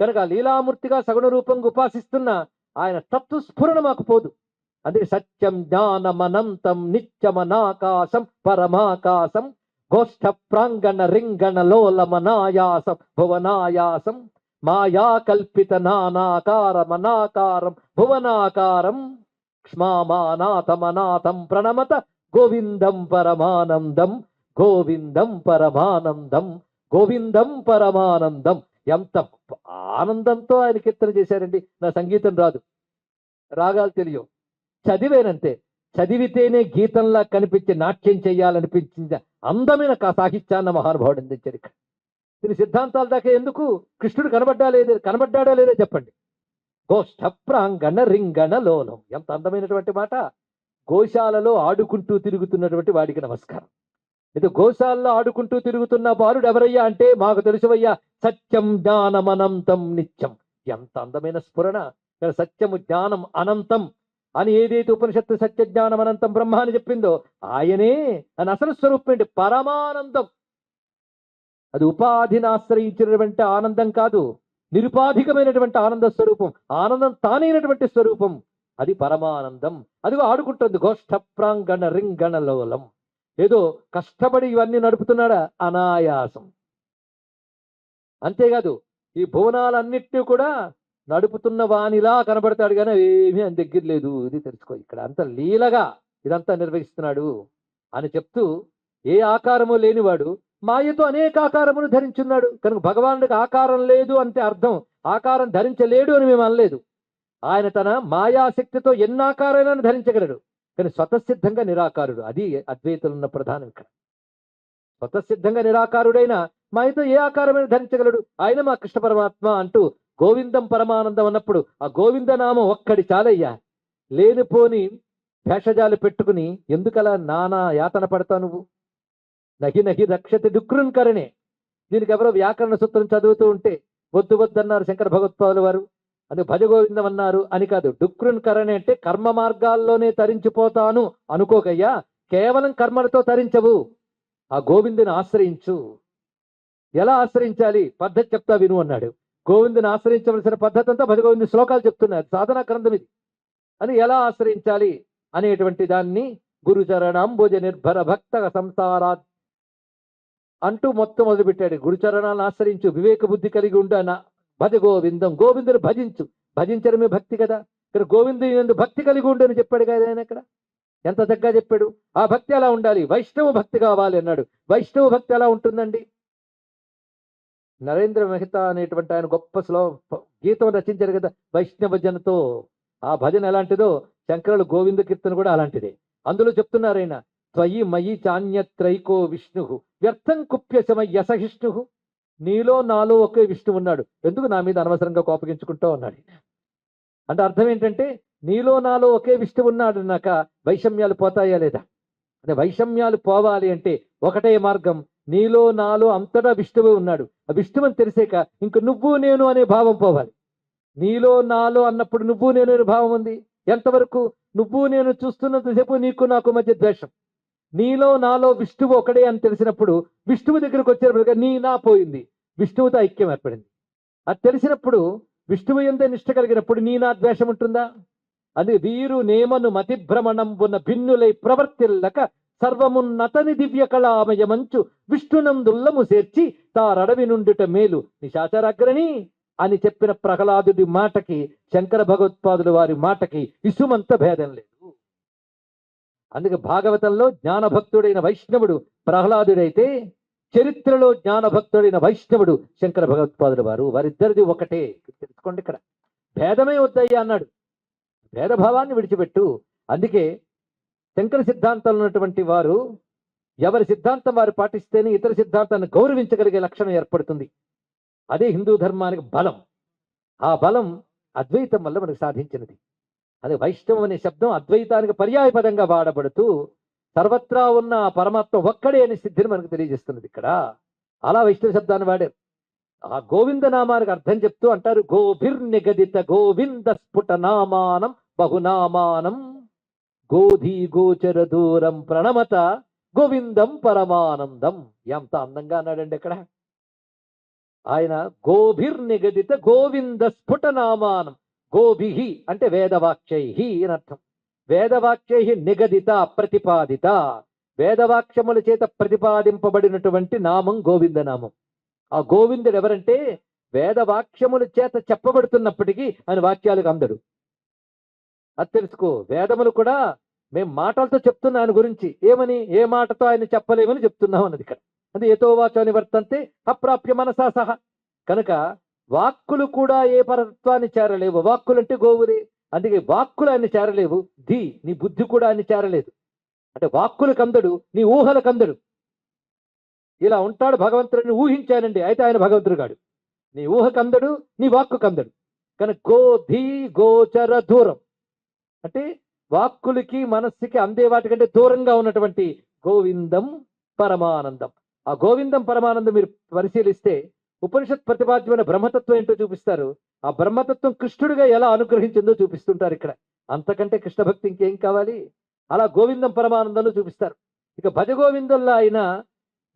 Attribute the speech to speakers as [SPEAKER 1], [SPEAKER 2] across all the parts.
[SPEAKER 1] కనుక లీలామూర్తిగా సగుణ రూపంగా ఉపాసిస్తున్న ఆయన తత్వస్ఫురణ మాకు పోదు. అదే సత్యం జ్ఞానమనంతం నిత్యమనాకాశం పరమాకాశం గోష్ఠ ప్రాంగణ రింగణ లోలమనాయాసం భువనాయాసం మాయా కల్పిత నానాకారమనాకారం భువనాకారం క్ష్మామానాథమనాథం ప్రణమత గోవిందం పరమానందం గోవిందం పరమానందం గోవిందం పరమానందం. ఎంత ఆనందంతో ఆయన కీర్తన చేశారండి. నా సంగీతం రాదు. రాగాలు తెలియవు. చదివేనంతే. చదివితేనే గీతంలా కనిపించి నాట్యం చేయాలనిపించింది అందమైన కా- సాహిత్యాన్న మహానుభావుడు అందించారు ఇక్కడ. దీని సిద్ధాంతాల దాకా ఎందుకు? కృష్ణుడు కనబడ్డా లేదా? కనబడ్డాడా లేదా చెప్పండి. గోష్ఠ ప్రాంగణ రింగణ లోలం. ఎంత అందమైనటువంటి మాట. గోశాలలో ఆడుకుంటూ తిరుగుతున్నటువంటి వాడికి నమస్కారం. ఇది గోశాల్లో ఆడుకుంటూ తిరుగుతున్న బాలుడు ఎవరయ్యా అంటే మాకు తెలుసువయ్యా సత్యం జ్ఞానమనంతం నిత్యం. ఎంత అందమైన స్ఫురణ. సత్యము జ్ఞానం అనంతం అని ఏదైతే ఉపనిషత్తు సత్య జ్ఞానం అనంతం బ్రహ్మ అని చెప్పిందో ఆయనే అని అసలు స్వరూపం పరమానందం. అది ఉపాధిని ఆశ్రయించినటువంటి ఆనందం కాదు నిరుపాధికమైనటువంటి ఆనంద స్వరూపం ఆనందం తానైనటువంటి స్వరూపం. అది పరమానందం. అదిగో ఆడుకుంటుంది గోష్ఠ ప్రాంగణ రింగణ లోలం. ఏదో కష్టపడి ఇవన్నీ నడుపుతున్నాడా? అనాయాసం. అంతేకాదు ఈ భువనాలన్నిటినీ కూడా నడుపుతున్న వానిలా కనబడతాడు కానీ ఏమీ అని దగ్గర లేదు. ఇది తెలుసుకో ఇక్కడ అంత లీలగా ఇదంతా నిర్వహిస్తున్నాడు అని చెప్తూ ఏ ఆకారము లేనివాడు మాయతో అనేక ఆకారములు ధరించున్నాడు. కనుక భగవానుడికి ఆకారం లేదు అంటే అర్థం ఆకారం ధరించలేడు అని మేము అనలేదు. ఆయన తన మాయాశక్తితో ఎన్ని ఆకారాలను ధరించగలడు. కానీ స్వతసిద్ధంగా నిరాకారుడు. అది అద్వైతులు ఉన్న ప్రధానం ఇక్కడ. స్వతసిద్ధంగా నిరాకారుడైన మాయతో ఏ ఆకారమైన ధరించగలడు? ఆయన మా కృష్ణ పరమాత్మ అంటూ గోవిందం పరమానందం అన్నప్పుడు ఆ గోవింద నామం ఒక్కడి చాలయ్యా. లేనిపోని భేషజాలు పెట్టుకుని ఎందుకలా నానా యాతన పడతావు నువ్వు? నహి నహి రక్షతి డుక్రున్కరణే. దీనికి ఎవరో వ్యాకరణ సూత్రం చదువుతూ ఉంటే వద్దు వద్దన్నారు శంకర భగవత్పాదుల వారు. అది భజగోవిందం అన్నారు అని కాదు డుక్రున్ కరణే అంటే కర్మ మార్గాల్లోనే తరించిపోతాను. అనుకోకయ్యా కేవలం కర్మలతో తరించవు. ఆ గోవిందుని ఆశ్రయించు. ఎలా ఆశ్రయించాలి? పద్ధతి చెప్తా విను అన్నాడు. గోవిందుని ఆశ్రయించవలసిన పద్ధతి అంతా భజగోవింద శ్లోకాలు చెప్తున్నారు. సాధనా గ్రంథం ఇది. అని ఎలా ఆశ్రయించాలి? అనేటువంటి దాన్ని గురుచరణంబుజ నిర్భర భక్త సంసారా అంటూ మొత్తం మొదలుపెట్టాడు. గురుచరణాలను ఆశ్రయించు. వివేక బుద్ధి కలిగి ఉండ భజ గోవిందం గోవిందుని భజించు. భజించడమే భక్తి కదా. ఇక్కడ గోవిందుని యందు భక్తి కలిగి ఉండు అని చెప్పాడు కదా ఆయన ఇక్కడ ఎంత చక్కగా చెప్పాడు. ఆ భక్తి ఎలా ఉండాలి? వైష్ణవ భక్తి కావాలి అన్నాడు. వైష్ణవ భక్తి ఎలా ఉంటుందండి? నరేంద్ర మెహతా అనేటువంటి ఆయన గొప్ప శ్లో గీతం రచించారు కదా వైష్ణవ జనతో. ఆ భజన ఎలాంటిదో? శంకరులు గోవింద కీర్తన కూడా అలాంటిదే. అందులో చెప్తున్నారు ఆయన త్వయి మయి చాన్యత్రైకో విష్ణు వ్యర్థం కుప్యశమ యసహిష్ణు. నీలో నాలో ఒకే విష్ణు ఉన్నాడు. ఎందుకు నా మీద అనవసరంగా కోపగించుకుంటూ ఉన్నాడు? అంటే అర్థం ఏంటంటే నీలో నాలో ఒకే విష్ణు ఉన్నాడు అన్నాక వైషమ్యాలు పోతాయా లేదా? అంటే వైషమ్యాలు పోవాలి అంటే ఒకటే మార్గం నీలో నాలో అంతటా విష్ణువే ఉన్నాడు. ఆ విష్ణువని తెలిసాక ఇంక నువ్వు నేను అనే భావం పోవాలి. నీలో నాలో అన్నప్పుడు నువ్వు నేను అనే భావం ఉంది. ఎంతవరకు? నువ్వు నేను చూస్తున్నంతసేపు నీకు నాకు మధ్య ద్వేషం. నీలో నాలో విష్ణువు ఒకడే అని తెలిసినప్పుడు విష్ణువు దగ్గరకు వచ్చేటప్పుడు నీ నా పోయింది. విష్ణువుతో ఐక్యం ఏర్పడింది. అది తెలిసినప్పుడు విష్ణువు ఎందే నిష్ట కలిగినప్పుడు నీ నా ద్వేషం ఉంటుందా? అది వీరు నేమను మతిభ్రమణంబున భిన్నులై ప్రవర్తిల్లక సర్వమున్నతని దివ్య కళామయమంచు విష్ణునందుల్లము చేర్చి తారడవి నుండుట మేలు నిశాచరాగ్రణి అని చెప్పిన ప్రహ్లాదుడి మాటకి శంకర భగవత్పాదుల వారి మాటకి ఇసుమంత భేదం లేదు. అందుకే భాగవతంలో జ్ఞానభక్తుడైన వైష్ణవుడు ప్రహ్లాదుడైతే చరిత్రలో జ్ఞానభక్తుడైన వైష్ణవుడు శంకర భగవత్పాదుడు వారు. వారిద్దరిది ఒకటే. తెలుసుకోండి ఇక్కడ. భేదమే వద్దయ్యా అన్నాడు. భేదభావాన్ని విడిచిపెట్టు. అందుకే శంకర సిద్ధాంతంలో ఉన్నటువంటి వారు ఎవరి సిద్ధాంతం వారు పాటిస్తేనే ఇతర సిద్ధాంతాన్ని గౌరవించగలిగే లక్షణం ఏర్పడుతుంది. అదే హిందూ ధర్మానికి బలం. ఆ బలం అద్వైతం వల్ల మనకు సాధించినది. అదే వైష్ణవం అనే శబ్దం అద్వైతానికి పర్యాయపదంగా వాడబడుతూ సర్వత్రా ఉన్న పరమాత్మ ఒక్కడే అనే సిద్ధిని మనకు తెలియజేస్తున్నది ఇక్కడ. అలా వైష్ణవ శబ్దాన్ని వాడారు ఆ గోవింద నామానికి అర్థం చెప్తూ అంటారు గోభిర్ నిగదిత గోవింద స్ఫుట నామానం బహునామానం గోధీ గోచర దూరం ప్రణమత గోవిందం పరమానందం. ఎంత అందంగా అన్నాడండి ఇక్కడ. ఆయన గోభిర్ నిగదిత గోవింద స్ఫుట నామానం గోభిహి అంటే వేదవాక్యై అని అర్థం. వేదవాక్యై నిగదిత ప్రతిపాదిత. వేదవాక్యముల చేత ప్రతిపాదింపబడినటువంటి నామం గోవింద నామం ఆ గోవిందుడు ఎవరంటే వేదవాక్యముల చేత చెప్పబడుతున్నప్పటికీ ఆయన వాక్యాలకు అందడు. అది తెలుసుకో వేదములు కూడా మేము మాటలతో చెప్తున్నా ఆయన గురించి. ఏమని? ఏ మాటతో ఆయన చెప్పలేమని చెప్తున్నాం అన్నది ఇక్కడ. అది ఏతో వాచాని వర్తంతే అప్రాప్య మనసా సహా. కనుక వాక్కులు కూడా ఏ పరత్వాన్ని చేరలేవు. వాక్కులు అంటే గోవులే. అందుకే వాక్కులు ఆయన చేరలేవు. ధీ నీ బుద్ధి కూడా ఆయన చేరలేదు. అంటే వాక్కులు కందడు నీ ఊహల కందడు. ఇలా ఉంటాడు భగవంతుడిని ఊహించానండి. అయితే ఆయన భగవంతుడు కాడు. నీ ఊహ కందడు నీ వాక్కు కందడు. కానీ గో ధీ గోచర దూరం. అంటే వాక్కులకి మనస్సుకి అందే వాటికంటే దూరంగా ఉన్నటువంటి గోవిందం పరమానందం. ఆ గోవిందం పరమానందం మీరు పరిశీలిస్తే ఉపనిషత్ ప్రతిపాద్యమైన బ్రహ్మతత్వం ఏంటో చూపిస్తారు. ఆ బ్రహ్మతత్వం కృష్ణుడిగా ఎలా అనుగ్రహించిందో చూపిస్తుంటారు ఇక్కడ. అంతకంటే కృష్ణ భక్తి ఇంకేం కావాలి? అలా గోవిందం పరమానందంలో చూపిస్తారు. ఇక భజ గోవిందంలో ఆయన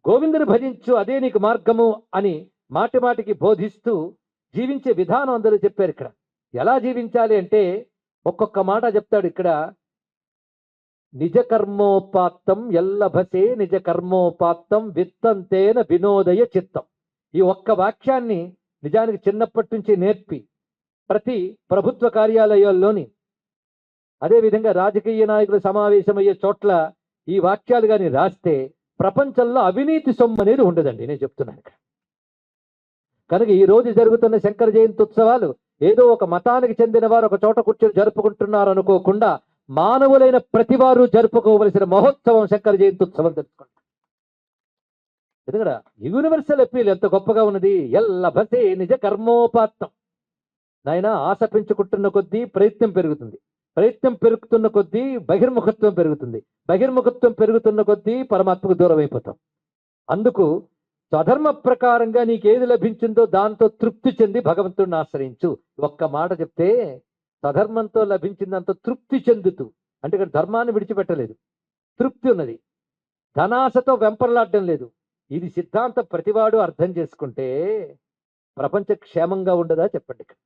[SPEAKER 1] గోవిందుని భజించు అదే నీకు మార్గము అని మాటి మాటికి బోధిస్తూ జీవించే విధానం అందరూ చెప్పారు ఇక్కడ. ఎలా జీవించాలి అంటే ఒక్కొక్క మాట చెప్తాడు ఇక్కడ. నిజ కర్మోపాత్తం ఎల్లభసే నిజ కర్మోపాత్తం విత్తంతేన వినోదయ చిత్తం. ఈ ఒక్క వాక్యాన్ని నిజానికి చిన్నప్పటి నుంచి నేర్పి ప్రతి ప్రభుత్వ కార్యాలయాల్లోని అదేవిధంగా రాజకీయ నాయకులు సమావేశమయ్యే చోట్ల ఈ వాక్యాలు కానీ రాస్తే ప్రపంచంలో అవినీతి సొమ్ము అనేది ఉండదండి. నేను చెప్తున్నాను కనుక ఈ రోజు జరుగుతున్న శంకర జయంతి ఉత్సవాలు ఏదో ఒక మతానికి చెందిన వారు ఒక చోట కూర్చొని జరుపుకుంటున్నారు అనుకోకుండా మానవులైన ప్రతి వారు జరుపుకోవలసిన మహోత్సవం శంకర జయంతి ఉత్సవం తెలుసుకోండి. ఎందుకంటే యూనివర్సల్ అప్పీల్ ఎంత గొప్పగా ఉన్నది? ఎల్ల భసే నిజ కర్మోపాత్తం. నాయన ఆశ పెంచుకుంటున్న కొద్దీ ప్రయత్నం పెరుగుతుంది. ప్రయత్నం పెరుగుతున్న కొద్దీ బహిర్ముఖత్వం పెరుగుతుంది. బహిర్ముఖత్వం పెరుగుతున్న కొద్దీ పరమాత్మకు దూరం అయిపోతాం. అందుకు స్వధర్మ ప్రకారంగా నీకేది లభించిందో దాంతో తృప్తి చెంది భగవంతుడిని ఆశ్రయించు. ఒక్క మాట చెప్తే స్వధర్మంతో లభించిందంత తృప్తి చెందుతూ. అంటే ఇక్కడ ధర్మాన్ని విడిచిపెట్టలేదు. తృప్తి ఉన్నది. ధనాశతో వెంపర్లాడడం లేదు. ఇది సిద్ధాంతం ప్రతివాడు అర్థం చేసుకుంటే ప్రపంచ క్షేమంగా ఉండదా చెప్పండి ఇక్కడ.